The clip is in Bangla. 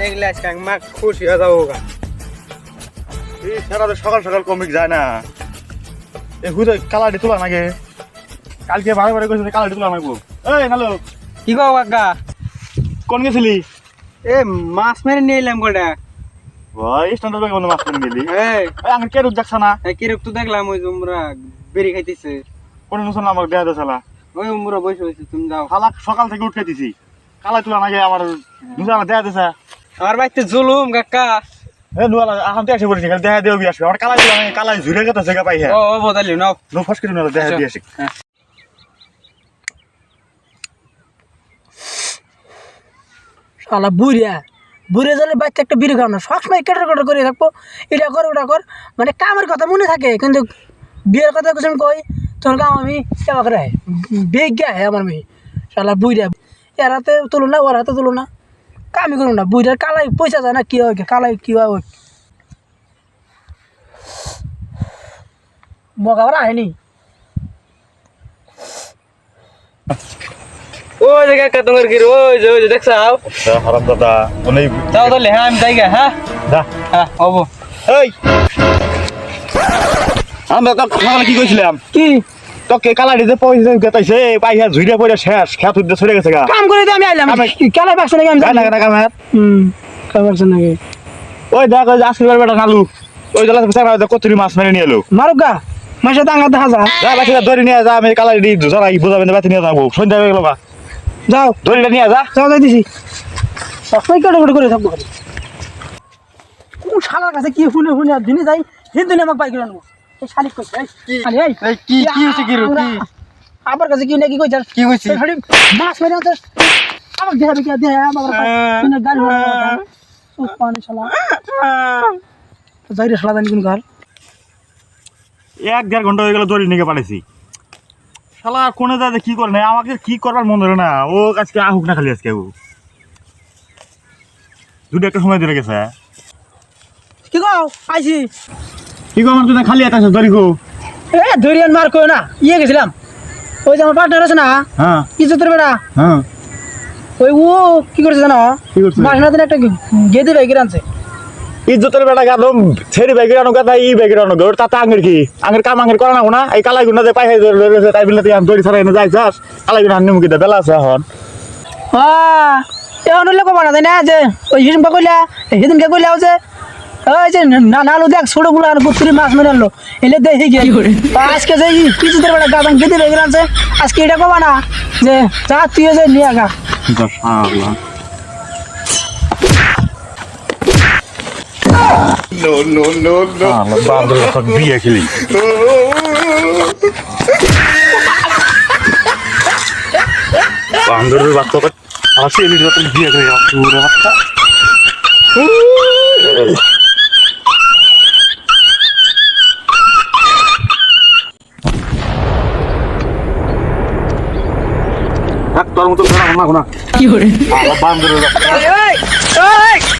দেখলে আজকে মা খুশি হয়ে যাব সকাল সকাল কমিক যায় না। এ হুদে তোলা নাগে। কালকে বারে বারে তোলা নাগবো। এই নালো। কি কও কাকা? কোন গেছিলি? এ মাছ মেরে নিয়ে এলাম গোটা ভাই স্ট্যান্ডার্ড ব্যাগ মাছ কিনে নিলি এই। এই আঙ্গুর কে রুক যাচ্ছে না কিরক তো দেখলাম ওই তোমরা বেরি খাইতেছে। কোন নুসন আমাকে দেয়া দে শালা। ওই উমরা বসে বসে তুমি যাও। শালা সকাল থেকে উঠে দিছি। কালা তোলা নাগে আমার নুসন আমার দেয়া দিছে। আমার বাড়িতে জুলুম কাকা। এ নুয়ালা আহাম তে এসে পড়েছি খালি দেয়া দেও আসবে। আমার কালাই নাগে কালাই ঝুরে গেছে জায়গা পাই হ্যাঁ। ও ও বদালি নাও। নো ফস করে নুয়ালা দেয়া দিয়ে আসি। শালা বুড়িয়া বুড়ে জলে বাচ্চা একটা বিড়ি খাও না সবসময় কেটে কেটে করে থাকব। এটা কর ওটা কর মানে কামের কথা মনে থাকে কিন্তু বিয়ের কথা কিছু কই তোর কাম আমি সেবা করে বেগ গিয়া হয় আমার মেয়ে শালা বুড়িয়া। এর হাতে তুলো না ওর হাতে তুলো না কামই করুন না বুড়িয়ার কালাই পয়সা যায় না কি হয় কালাই কি হয় ওই? মগাবার আহেনি। ওই যে কাকা তোমার কি ওই যে ওই যে দেখছাও হারাম দাদা অনেক যাও তাহলে হ্যাঁ আমি যাই গা, হ্যাঁ? দা। হ্যাঁ হব। এই! আমরা তো সকালে কি কইছিলাম? কি? তোকে কালাডি যে পয়সা গেতাইছে পাইয়া ঝুড়ে পড়ে শেষ খেত উঠতে চলে গেছে গা। কাম করে আমি আইলাম। কালাই বাসা নাকি আমি জানি। না। কামার হুম কামার নাকি? ওই দেখ ওই আজকের বেটা নালু। ওই জলা বিচারা কতরি মাছ মেরে নিয়ে এলো। মারুক গা মাসে দাঙ্গা দেখা যা যা বাকিটা ধরে নিয়ে যা আমি কালাডি ধরা বুঝাবেন বাতি নিয়ে যাব। সন্ধ্যা হয়ে গেল গা। যাও। ধরে নিয়ে যা। যাও যাই দিছি। সবসময় কেটে কেটে করে থাকব। কোন শালার কাছে কি শুনে শুনে আর দিনে যাই হিন্দু আমাকে বাইক শালিক কইছে এই এই। এই কি কি হইছে কি কি? আবার কাছে কি নাকি কইছ? কি হইছে? এই মাছ মেরে আনছে। আমাকে দেয়া বিকে দেয়া আমার তুমি গাড়ি ভাড়া পানি শালা। যাই শালা জানি কোন ঘর এক দেড় ঘণ্টা হয়ে গেল দড়ি নিয়ে পাঠাইছি শালা কোনে যে কি করে? না আমাকে কি করবার মন ধরে না। ও আজকে আহুক না খালি আজকে ও। দুটো একটা সময় ধরে গেছে। কি গো আইছি। কি গো আমার তো খালি আছে দড়ি গো। এ ধরিয়ান মার কই না ইয়ে গেছিলাম। ওই যে আমার পার্টনার আছে না হ্যাঁ। ইজ্জতের বেড়া। হ্যাঁ। ওই ও কি করছে জানো? কি করছে? মাস না দিন একটা গেদে বাইকের আনছে। ইজ্জতের বেটা গেল ছেড়ে ব্যাগের আনো কথা এই ব্যাগের আনো ওর তাতে আঙের কি? আঙের কাম আঙের করা না এই কালাই গুনা যে পাই তাই বিলে তুই দড়ি ছাড়াই না যাইছাস কালাই গুনা আনি মুখে বেলা আছে এখন। হ্যাঁ এখন লোক বানা দেয় না যে ওই হিসেবে কইলা সেদিনকে কইলাও যে ওই যে না নালু দেখ ছোটগুলো আর মাছ মেরে আনলো। এলে দেখি গিয়ে। আজকে যে কিছুদের বেলা আজকে এটা কবা না যে যা তুই যে নিয়ে বান্দরের বাচ্চা এই, এই,